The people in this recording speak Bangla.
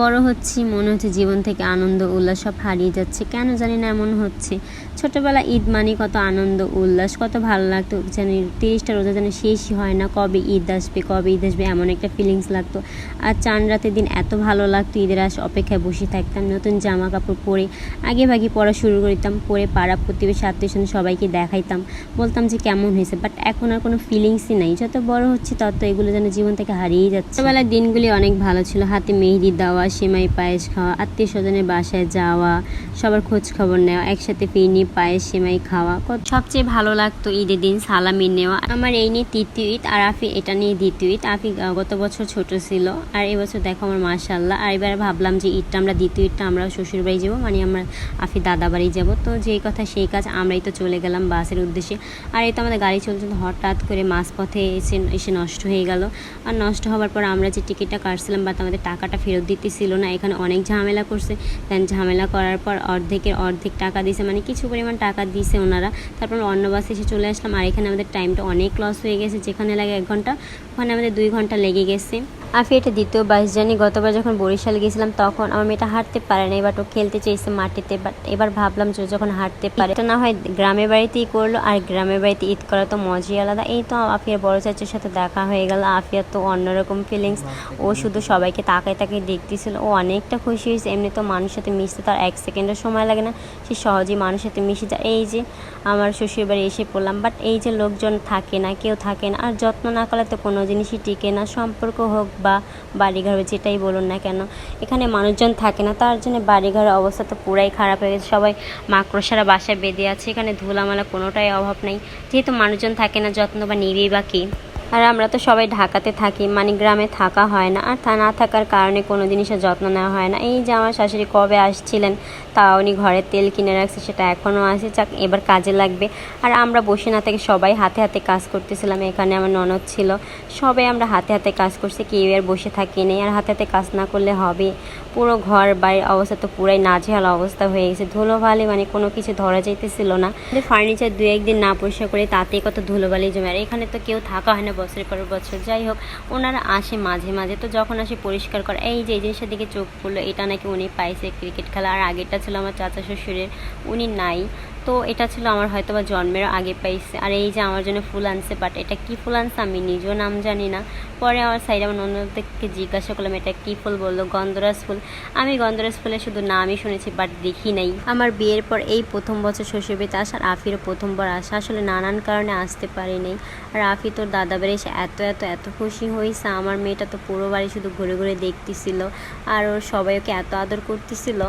বড় হচ্ছি, মনে হচ্ছে জীবন থেকে আনন্দ, উল্লাস সব হারিয়ে যাচ্ছে। কেন জানি না, এমন হচ্ছে। ছোটোবেলা ঈদ মানে কত আনন্দ, উল্লাস, কত ভালো লাগতো। জানি তিরিশটা রোজা যেন শেষই হয় না, কবে ঈদ আসবে, কবে ঈদ আসবে, এমন একটা ফিলিংস লাগতো। আর চান রাতের দিন এত ভালো লাগতো, ঈদের আস অপেক্ষায় বসে থাকতাম, নতুন জামা কাপড় পরে আগে ভাগে পড়া শুরু করতাম, পরে পাড়া প্রতিবেশী, আত্মীয় স্বজন সবাইকে দেখাইতাম। বলতাম যে কেমন হয়েছে বাট এখন আর কোনো ফিলিংসই নাই। যত বড় হচ্ছে, তত এগুলো যেন জীবন থেকে হারিয়ে যাচ্ছে। ছোটবেলার দিনগুলি অনেক ভালো ছিল। হাতে মেহেদি দেওয়া সেমাই পায়েস খাওয়া আত্মীয় স্বজনের বাসায় যাওয়া সবার খোঁজ খবর নেওয়া একসাথে ফিরনি পায়েস সেমাই খাওয়া। কত- সবচেয়ে ভালো লাগতো ঈদের দিন সালামি নেওয়া। আমার এই নিয়ে তৃতীয় ঈদ আর আফি এটা নিয়ে দ্বিতীয় ঈদ। আফি গত বছর ছোট ছিল আর এবছর দেখো আমার মাশাল্লাহ আর এবার ভাবলাম যে ঈদটা আমরা দ্বিতীয় ঈদটা আমরা শ্বশুর বাড়ি যাব মানে আমরা আফি দাদা বাড়ি যাব। তো যেই কথা সেই কাজ আমরাই তো চলে গেলাম বাসের উদ্দেশ্যে। আর এই তো আমাদের গাড়ি চলছে হঠাৎ করে মাঝপথে এসে এসে নষ্ট হয়ে গেল। আর নষ্ট হওয়ার পর আমরা যে টিকিটটা কাটছিলাম বাট আমাদের টাকাটা ফেরত দিতেছিল না, এখানে অনেক ঝামেলা করছে। দেন ঝামেলা করার পর অর্ধেকের অর্ধেক টাকা দিছে মানে কিছু পরিমাণ টাকা দিছে ওনারা। তারপর অন্য বাসে এসে চলে আসলাম, আর এখানে আমাদের টাইমটা অনেক লস হয়ে গেছে, যেখানে লাগে এক ঘণ্টা, ওখানে আমাদের দুই ঘণ্টা লেগে গেছে। আফি, এটা দ্বিতীয় বাস জানি। গতবার যখন বরিশাল গেছিলাম তখন আমার মেয়েটা হাঁটতে পারে না এবার ও খেলতে চেয়েছে মাটিতে বাট এবার ভাবলাম যে যখন হাঁটতে পারে, এটা না হয় গ্রামের বাড়িতেই করল, আর গ্রামের বাড়িতে ঈদ করা তো মজাই আলাদা। এই তো আফিয়ার বড় চাচির সাথে দেখা হয়ে গেল, আফিয়ার তো অন্যরকম ফিলিংস ও শুধু সবাইকে তাকায় তাকিয়ে দেখতেছিল, ও অনেকটা খুশি হয়েছে, এমনি তো মানুষের সাথে মিশতে তার এক সেকেন্ডও সময় লাগে না, সে সহজেই মানুষের সাথে মিশে যায়। এই যে আমার শ্বশুর বাড়ি এসে পড়লাম বাট এই যে লোকজন থাকে না, কেউ থাকে না, আর যত্ন না করলে তো কোনো জিনিসই টিকে না, সম্পর্ক হোক বা বাড়িঘর যেটাই বলুন না কেন, এখানে মানুষজন থাকে না। তার জন্য বাড়িঘরের অবস্থা তো পুরাই খারাপ হয়ে গেছে। সবাই মাকড়সারা বাসায় বেঁধে আছে। এখানে ধুলামালা কোনোটাই অভাব নেই। যেহেতু মানুষজন থাকে না, যত্ন বা নিবেই বা কী? আর আমরা তো সবাই ঢাকাতে থাকি মানে গ্রামে থাকা হয় না। আর তা না থাকার কারণে কোনো জিনিসের যত্ন নেওয়া হয় না। এই যে আমার শাশুড়ি কবে আসছিলেন তা উনি ঘরে তেল কিনে রাখছে, সেটা এখনও আছে, যাক, এবার কাজে লাগবে। আর আমরা বসে না থেকে সবাই হাতে হাতে কাজ করতেছিলাম, এখানে আমার ননদ ছিল। সবাই আমরা হাতে হাতে কাজ করছি, কেউ আর বসে থাকি নেই। আর হাতে হাতে কাজ না করলে হবে? পুরো ঘর বাড়ির অবস্থা তো পুরাই নাজেহাল অবস্থা হয়ে গেছে। ধুলোবালি মানে কোনো কিছু ধরা যাইতেছিল না। ফার্নিচার দু একদিন না পরিষ্কার করে তাতেই কত ধুলোবালি জমে। আর এখানে তো কেউ থাকা হয় না বছরের পর বছর, যাই হোক, ওনারা আসে মাঝে মাঝে। তো যখন আসে পরিষ্কার করে, এই যে, এই জিনিসের দিকে চোখ পড়ল, এটা নাকি উনি পাইছে ক্রিকেট খেলা। আর আগেরটা ছিল আমার চাচা শ্বশুরের, উনি নাই। তো এটা ছিল আমার হয়তো বা জন্মের আগে পাইছে। আর এই যে আমার জন্য ফুল আনছে বাট এটা কি ফুল আনছে আমি নিজেও নাম জানি না। পরে আমার সাইডে আমার নন্দকে জিজ্ঞাসা করলাম, এটা কি ফুল? বলল, গন্ধরাজ ফুল। আমি গন্ধরাজ ফুলের শুধু নামই শুনেছি বাট দেখি নাই। আমার বিয়ের পর এই প্রথম বছর শ্বশুরবাড়িতে আসা আর আফিরও প্রথমবার আসা আসলে নানান কারণে আসতে পারি নাই। আর আফি তোর দাদা বাড়ি এসে এত এত এত খুশি হয়েছে আমার মেয়েটা তো পুরো বাড়ি শুধু ঘুরে ঘুরে দেখতেছিল। আর ওর সবাই ওকে এত আদর করতেছিল।